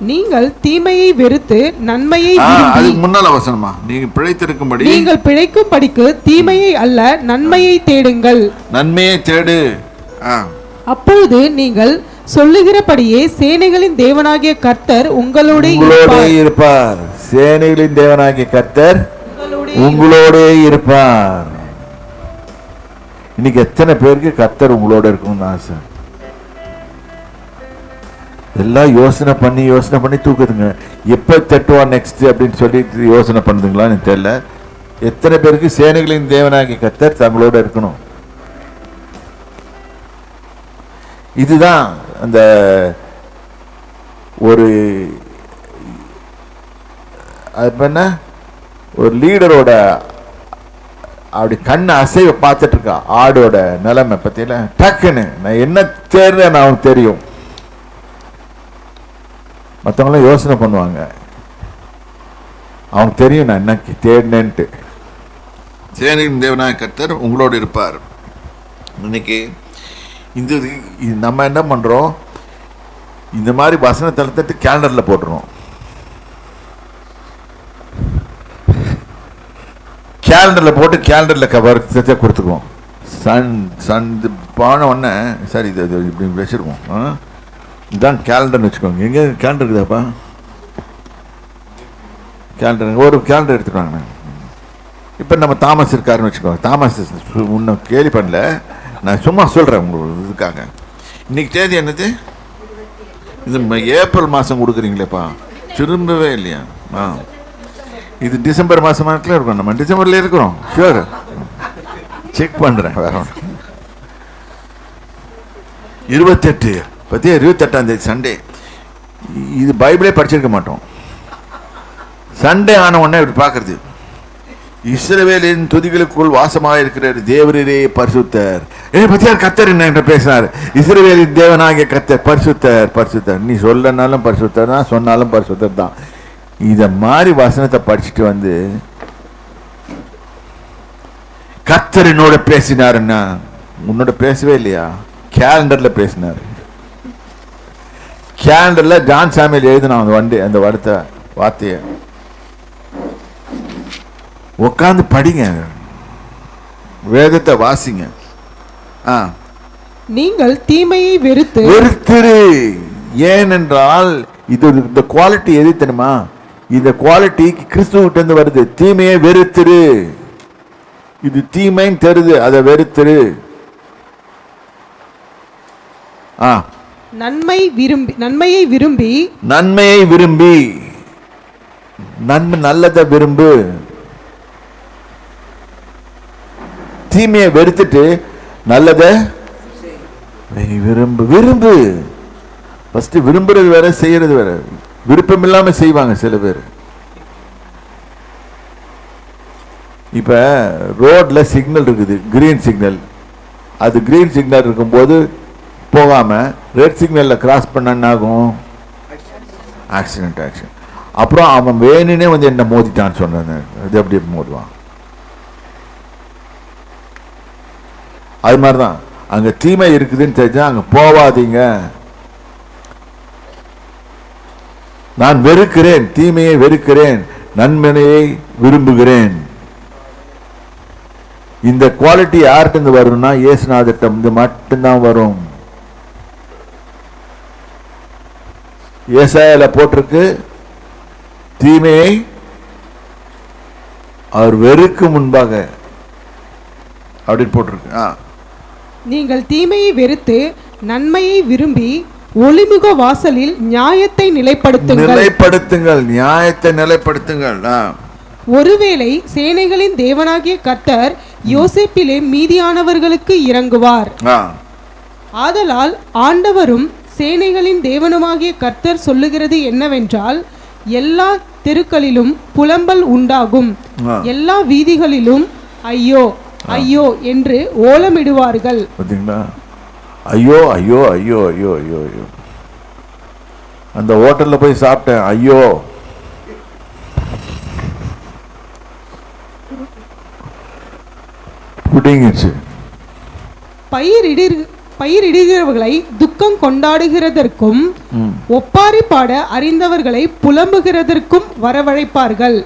நீங்கள் தீமையை வெறுத்து நன்மையை அதுக்கு முன்னால வசனமா நீங்க பிழைத்திருக்கும்படி. நீங்கள் பிழைக்கும் படிக்கு தீமையை அல்ல நன்மையை தேடுங்கள். நன்மையை தேடு. அப்பொழுது நீங்கள் சொல்லுகிறபடியே சேனைகளின் தேவனாகிய கர்த்தர் உங்களோட இருப்பார். சேனைகளின் தேவனாகிய கர்த்தர் உங்களோடே உங்களோடே இருப்பார். இன்னைக்கு எத்தனை பேருக்கு கர்த்தர் உங்களோட இருக்கணும்னு ஆசை? எல்லாம் யோசனை பண்ணி யோசனை பண்ணி தூக்குதுங்க. எப்போ தட்டுவான் நெக்ஸ்ட் அப்படின்னு சொல்லி யோசனை பண்ணுதுங்களான்னு தெரில தெரியல. எத்தனை பேருக்கு சேனைகளின் தேவனாகி கத்தர் தங்களோட இருக்கணும். இதுதான் அந்த ஒரு அது என்ன? ஒரு லீடரோட அப்படி கண் அசைவை பார்த்துட்டு இருக்கா. ஆடோட நிலைமை பத்தியில டக்குன்னு. நான் என்ன தேர்றேன்னு அவனுக்கு தெரியும். மற்றவங்களாம் யோசனை பண்ணுவாங்க. அவனுக்கு தெரியும் நான் என்ன தேடினேன்ட்டு. சேனையின் தேவனாய கர்த்தர் உங்களோடு இருப்பார். இன்னைக்கு இந்த இது நம்ம என்ன பண்ணுறோம் இந்த மாதிரி வசன தளத்தை கேலண்டரில் போட்டுருவோம் கேலண்டரில் போட்டு கேலண்டரில் கவர் கொடுத்துக்குவோம். சன் சன் இது உடனே சரி இது இப்படி வச்சிருவோம். ஆ? இதுதான் கேலண்டர்னு வச்சுக்கோங்க. எங்கே கேலண்டர் இருக்குதாப்பா கேலண்டர் ஒரு கேலண்டர் எடுத்துக்கோங்க இப்போ நம்ம தாமஸ் இருக்காருன்னு வச்சுக்கோங்க. தாமஸ் இன்னும் கேலி பண்ணல. நான் சும்மா சொல்கிறேன் உங்களுக்கு இதுக்காக. இன்னைக்கு தேதி என்னது? இது ஏப்ரல் மாதம் கொடுக்குறீங்களேப்பா. திரும்பவே இல்லையா? ஆ. இது டிசம்பர் மாதம் இருக்கோம் நம்ம டிசம்பரில் இருக்கிறோம். ஷியோர் செக் பண்ணுறேன் வேற ஒன்று இருபத்தெட்டு. பற்றி இருபத்தெட்டாம் தேதி சண்டே இது பைபிளே படிச்சிருக்க மாட்டோம். சண்டே ஆன உடனே இப்படி பார்க்கறது. இஸ்ரவேலின் துதிகளுக்குள் வாசமாக இருக்கிறார் தேவரே பரிசுத்தர். ஏ பத்தியார் கத்தர் என்ன பேசினார் இஸ்ரவேலின் தேவனாகிய கத்தர் பரிசுத்தர் பரிசுத்தர். நீ சொல்லனாலும் பரிசுத்தர் தான் சொன்னாலும் பரிசுத்தர் தான். இதை மாதிரி வசனத்தை படிச்சுட்டு வந்து கத்தர் என்னோட பேசினாருன்னா உன்னோட பேசவே இல்லையா? கேலண்டரில் பேசினார். கேலண்டர்ல ஜான் சாமியல் எழுதினான் அந்த வண்டி அந்த வார்த்தை வார்த்தையை. உட்காந்து படிங்க. வேதத்தை வாசிங்க. ஆ. நீங்கள் தீமையை வெறுத்து வெறுத்திரு. ஏனென்றால் இது இந்த குவாலிட்டி எது தெரியுமா? இந்த குவாலிட்டி கிறிஸ்துவிட்ட இருந்து வருது. தீமையை வெறுத்திரு. இது தீமைன்னு தெரியுது அதை வெறுத்திரு. ஆ. நன்மை விரும்பி நன்மையை விரும்பி நன்மையை விரும்பி நன்மை நல்லதை விரும்பு தீமையை வெறுத்துட்டு நல்லதை விரும்பு விரும்பு. ஃபஸ்ட்டு விரும்புறது வேற செய்யறது வேற. விருப்பம் இல்லாமல் செய்வாங்க சில பேர். இப்ப ரோட்ல சிக்னல் இருக்குது கிரீன் சிக்னல் அது கிரீன் சிக்னல் இருக்கும்போது போகாமல் ரெட் சிக்னலில் கிராஸ் பண்ண என்ன ஆகும் ஆக்சிடென்ட் ஆக்சிடென்ட் அப்புறம் அவன் வேணுனே வந்து என்ன மோதிட்டான்னு சொன்னேன் அது எப்படி மோதுவான்? அது மாதிரி தான் அங்கே தீமை இருக்குதுன்னு தெரிஞ்சா அங்கே போவாதீங்க. நான் வெறுக்கிறேன் தீமையை வெறுக்கிறேன் நன்மனையை விரும்புகிறேன். இந்த குவாலிட்டி யார்கிட்ட வரும்னா இயேசுநாதட்டம் இது மட்டும்தான் வரும். ஏசாயால போட்டிருக்கு. தீமையை அவர் வெறுக்கும் முன்பாக அப்படின்னு போட்டிருக்கு. ஆ. நீங்கள் தீமையை வெறுத்து நன்மையை விரும்பி ஒளிமுக வாசலில் நியாயத்தை நிலைப்படுத்துங்கள். நிலைப்படுத்துங்கள். நியாயத்தை நிலைப்படுத்துங்கள். ஒருவேளை சேனைகளின் தேவனாகிய கர்த்தர் யோசேப்பிலே மீதியானவர்களுக்கு இறங்குவார். ஆதலால் ஆண்டவரும் சேனைகளின் தேவனுமாகிய கர்த்தர் சொல்லுகிறது என்னவென்றால் எல்லா தெருக்களிலும் புலம்பல் உண்டாகும். எல்லா வீதிகளிலும் ஐயோ ஐயோ என்று ஓலமிடுவார்கள். பார்த்தீங்களா ஐயோ ஐயோ ஐயோ ஐயோ ஐயோ ஐயோ. அந்த ஹோட்டல்ல போய் சாப்பிட்டேன். ஐயோ. புடிங்கிச்சு பயிரிடு பயிரிடுகிறவர்களை துக்கம் கொண்டாடுகிறதற்கும் ஒப்பாரி பாட அறிந்தவர்களை புலம்புகிறதற்கும் வரவழைப்பார்கள்.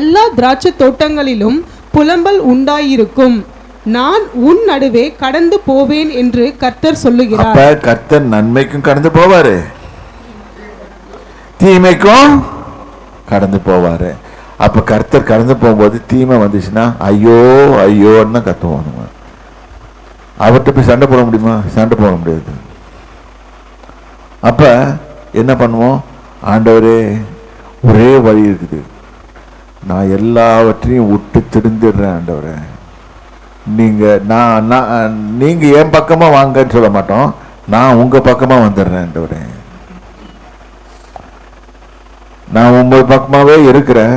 எல்லா திராட்சை தோட்டங்களிலும் புலம்பல் உண்டாயிருக்கும். நான் உன் நடுவே கடந்து போவேன் என்று கர்த்தர் சொல்லுகிறார். கர்த்தர் நன்மைக்கும் கடந்து போவாரு. தீமைக்கும் கடந்து போவாரு. அப்ப கர்த்தர் கடந்து போகும்போது தீமை வந்துச்சுன்னா ஐயோ ஐயோன்னு கத்துவோம் நம்ம அவர்கிட்ட போய் சண்டை போட முடியுமா? சண்டை போட முடியாது. அப்போ என்ன பண்ணுவோம்? ஆண்டவரே ஒரே வழி இருக்குது. நான் எல்லாவற்றையும் விட்டு திருந்திடுறேன் ஆண்டவரே. நீங்கள் நான் நான் நீங்கள் என் பக்கமாக வாங்கன்னு சொல்ல மாட்டோம். நான் உங்கள் பக்கமாக வந்துடுறேன் ஆண்டவரே. நான் உங்கள் பக்கமாகவே இருக்கிறேன்.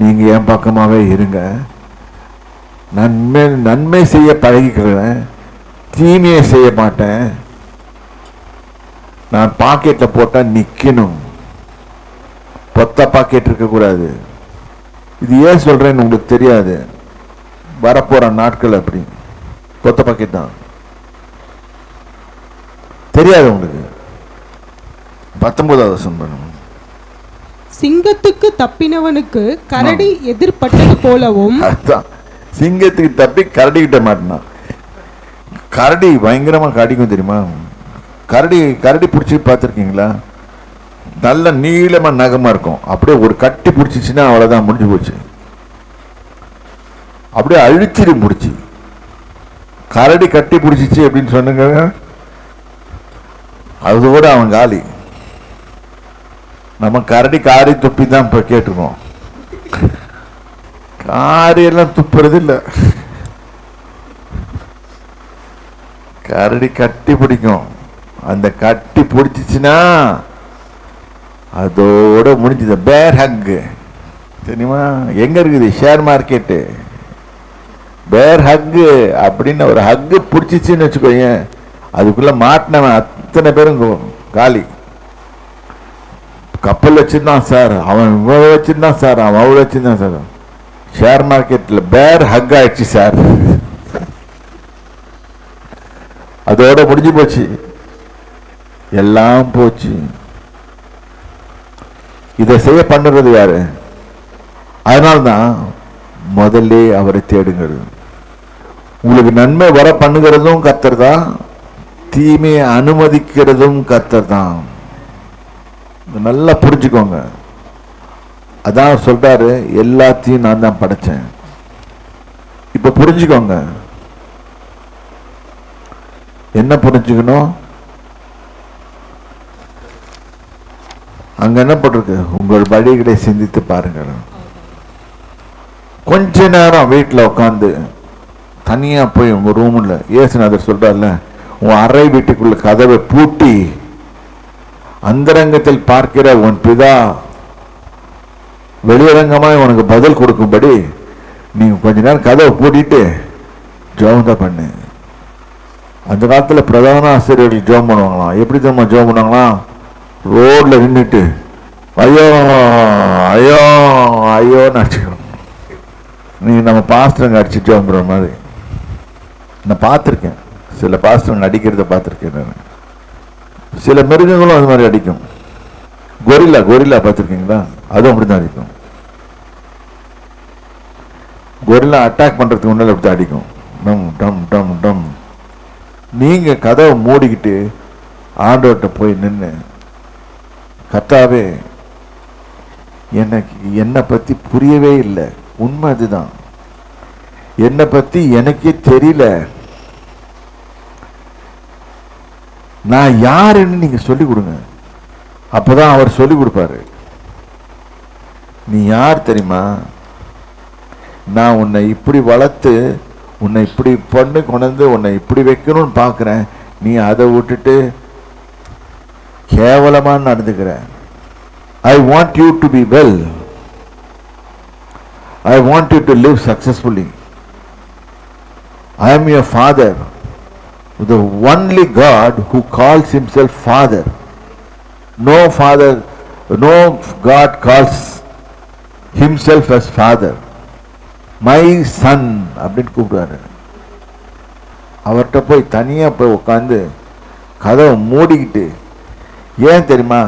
நீங்கள் என் பக்கமாகவே இருங்க. நன்மை நன்மை செய்ய பழகிக்கிறேன் தீமையை செய்ய மாட்டேன். நான் பாக்கெட்ல போட்டா நிக்கணும். பொத்த பாக்கெட் இருக்கக்கூடாது. இது ஏன் சொல்றேன்னு உங்களுக்கு தெரியாது. வரப்போற நாட்கள் அப்படி. கொத்த பாக்கெட் தான். தெரியாது உங்களுக்கு. பத்தொன்பதாவது வருஷம் சிங்கத்துக்கு தப்பினவனுக்கு கரடி எதிர்பட்டது போலவும் அதுதான் சிங்கத்துக்கு தப்பி கரடிக்கிட்ட மாட்டினான். கரடி பயங்கரமாக கடிக்கும் தெரியுமா? கரடி கரடி பிடிச்சி பார்த்துருக்கீங்களா? நல்ல நீளமாக நகமாக இருக்கும். அப்படியே ஒரு கட்டி பிடிச்சிச்சின்னா அவ்வளோதான் முடிஞ்சு போச்சு. அப்படியே அழிச்சிடு முடிச்சு. கரடி கட்டி பிடிச்சிச்சு அப்படின்னு சொன்னுங்க. அதோட அவன் காலி. நம்ம கரடி காரி தொப்பி தான் இப்போ கேட்டிருக்கோம். காரியெல்லாம் துப்புறது இல்லை கரடி கட்டி பிடிக்கும். அந்த கட்டி பிடிச்சிச்சுன்னா அதோட முடிஞ்சது. பேர் ஹக்கு தெரியுமா? எங்க இருக்குது? ஷேர் மார்க்கெட்டு பேர் ஹக்கு அப்படின்னு ஒரு ஹக்கு பிடிச்சிச்சின்னு வச்சுக்கோங்க அதுக்குள்ள மாட்டினவன் அத்தனை பேரும் காலி. கப்பல் வச்சிருந்தான் சார். அவன் இவ்வளோ வச்சிருந்தான் சார். அவன் அவ்வளோ வச்சிருந்தான் சார். ஷேர் மார்க்கெட்டில் பேர் ஹக் ஆயிடுச்சு சார் அதோட முடிஞ்சு போச்சு. எல்லாம் போச்சு. இதை செய்ய பண்ணுறது யாரு? அதனால்தான் முதல்ல அவரை தேடுங்கள். உங்களுக்கு நன்மை வர பண்ணுகிறதும் கத்தர் தான் தீமையை அனுமதிக்கிறதும் கத்தர் தான் நல்லா புரிஞ்சுக்கோங்க. அதான் சொல்றாரு எல்லாத்தையும் நான் தான் படைச்சேன். இப்ப புரிஞ்சுக்கோங்க. என்ன புரிஞ்சுக்கணும்? அங்க என்ன போட்டிருக்கு? உங்கள் வழிகளை சிந்தித்து பாருங்கள். கொஞ்ச நேரம் வீட்டில் உட்காந்து தனியா போய் உங்க ரூம்ல ஏசுநாதர் சொல்றாருல உன் அறை வீட்டுக்குள்ள கதவை பூட்டி அந்தரங்கத்தில் பார்க்கிற உன் பிதா வெளியரங்கமாக உனக்கு பதில் கொடுக்கும்படி நீங்கள் கொஞ்ச நேரம் கதவை பூட்டிட்டு ஜோம் தான் பண்ணு. அந்த காலத்தில் பிரதான ஆசிரியர்கள் ஜோம் பண்ணுவாங்களாம். எப்படி தெரியுமா ஜோம் பண்ணுவாங்களாம் ரோட்ல நின்றுட்டு ஐயோ ஐயோ ஐயோன்னு அடிச்சுக்கணும். நீங்கள் நம்ம பாஸ்டருங்க அடிச்சு ஜோம் பண்ணுற மாதிரி. நான் பார்த்துருக்கேன். சில பாஸ்டருங்க அடிக்கிறத பார்த்துருக்கேன் நான். சில மிருகங்களும் அது மாதிரி அடிக்கும். கொரில்லா கொரில்லா பார்த்துருக்கீங்களா? அதுவும் அப்படி தான் அடிக்கும் கொரில்லா அட்டாக் பண்ணுறதுக்கு முன்னால் அப்படி அடிக்கும். டம் டம் டம் டம். நீங்கள் கதவை மூடிக்கிட்டு ஆண்டோட்ட போய் நின்று கத்தாவே எனக்கு என்னை பற்றி புரியவே இல்லை. உண்மை அதுதான். என்னை பற்றி எனக்கே தெரியல. நான் யாருன்னு நீங்கள் சொல்லிக் கொடுங்க. அப்போ தான் அவர் சொல்லிக் கொடுப்பாரு. நீ யார் தெரியுமா? நான் உன்னை இப்படி வளர்த்து உன்னை இப்படி பண்ணு கொண்டு உன்னை இப்படி வைக்கணும்னு பார்க்குறேன். நீ அதை விட்டுட்டு கேவலமாக நடந்துக்கிற. I want you to be well I want you to live successfully I am your father the only God who calls himself father no father no God calls himself as Father. My son அப்படின்னு கூப்பிடுவாரு அவர்கிட்ட போய் தனியாக போய் உட்காந்து கதவை மூடிக்கிட்டு ஏன் தெரியுமா?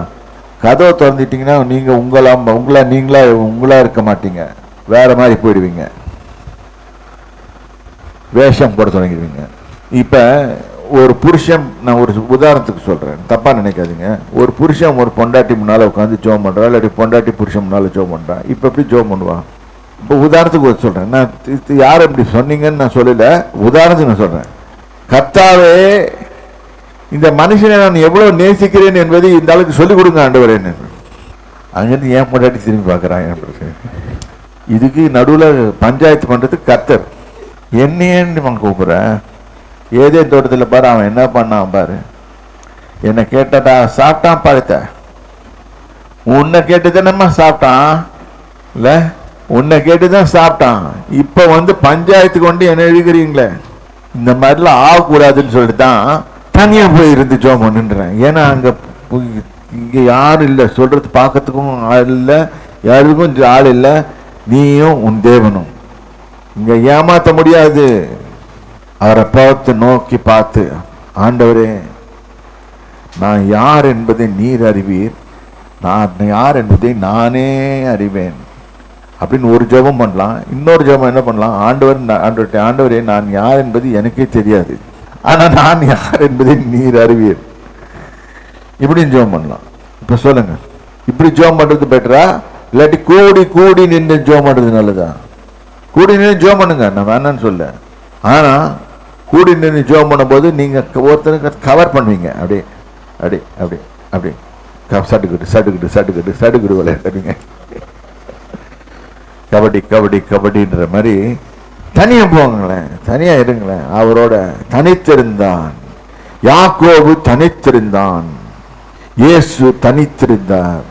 கதவை திறந்துட்டீங்கன்னா நீங்கள் உங்களாம் உங்களா நீங்களா உங்களா இருக்க மாட்டீங்க. வேற மாதிரி போயிடுவீங்க. வேஷம் போட தொடங்கிடுவீங்க. இப்போ ஒரு புருஷன் நான் ஒரு உதாரணத்துக்கு சொல்கிறேன் தப்பாக நினைக்காதீங்க. ஒரு புருஷன் ஒரு பொண்டாட்டி முன்னால் உட்காந்து ஜோம் பண்ணுறான் இல்லாட்டி பொண்டாட்டி புருஷன் முன்னால் ஜோம் பண்ணுறான் இப்போ எப்படி ஜோம் பண்ணுவான் இப்போ உதாரணத்துக்கு ஒரு சொல்கிறேன் நான் இது- யார் இப்படி சொன்னீங்கன்னு நான் சொல்லல. உதாரணத்துக்கு நான் சொல்கிறேன் கத்தாவே இந்த மனுஷனை நான் எவ்வளோ நேசிக்கிறேன் என்பதை இந்த அளவுக்கு சொல்லிக் கொடுங்க ஆண்டவரேன் அங்கேருந்து ஏன் பொண்டாட்டி திரும்பி பார்க்குறான் என் இதுக்கு நடுவில் பஞ்சாயத்து பண்ணுறதுக்கு கத்தர் என்னையேன்னு அவன் கூப்பிட்றேன் ஏதே தோட்டத்தில் பாரு அவன் என்ன பண்ணான் பாரு. என்னை கேட்டடா சாப்பிட்டான் பார்த்த உன்னை கேட்டு தானேம்மா சாப்பிட்டான்? இல்லை? உன்னை கேட்டு தான் சாப்பிட்டான். இப்போ வந்து பஞ்சாயத்துக்கு வந்து என்ன எழுதுகிறீங்களே? இந்த மாதிரிலாம் ஆகக்கூடாதுன்னு சொல்லிட்டு தான் தனியாக போய் இருந்து ஜோம் பண்ணுன்றேன் ஏன்னா அங்கே இங்கே யாரும் இல்லை. சொல்கிறது பார்க்கறதுக்கும் ஆள் இல்லை. யாருக்கும் ஆள் இல்லை. நீயும் உன் தேவனும். இங்கே ஏமாற்ற முடியாது. அவரை பார்த்து நோக்கி பார்த்து ஆண்டவரே நான் யார் என்பதை நீர் அறிவீர். நான் யார் என்பதை நானே அறிவேன். அப்படின்னு ஒரு ஜெபம் பண்ணலாம். இன்னொரு ஜெபம் என்ன பண்ணலாம்? ஆண்டவர் நான் ஆண்டவர்கிட்ட ஆண்டவரே நான் யார் என்பது எனக்கே தெரியாது. ஆனால் நான் யார் என்பதை நீர் அறிவியல் இப்படியும் ஜெபம் பண்ணலாம். இப்போ சொல்லுங்க. இப்படி ஜெபம் பண்ணுறது பெட்டரா? இல்லாட்டி கூடி கூடி நின்று ஜோம் பண்ணுறது நல்லதா? கூடி நின்று ஜெபம் பண்ணுங்க. நான் வேணான்னு சொல்ல. ஆனால் கூடி நின்று ஜெபம் பண்ணும்போது நீங்கள் ஒருத்தருக்கு கவர் பண்ணுவீங்க. அப்படியே அப்படியே அப்படியே அப்படியே. சட்டுக்கிட்டு சட்டுக்கிட்டு சட்டுக்கிட்டு சட்டுக்கிட்டு விளையாடுறீங்க கபடி கபடி கபடின்ற மாதிரி தனியா போங்களேன் தனியா இருங்களேன். அவரோட தனித்திருந்தான். யாக்கோபு தனித்திருந்தான். இயேசு தனித்திருந்தார்.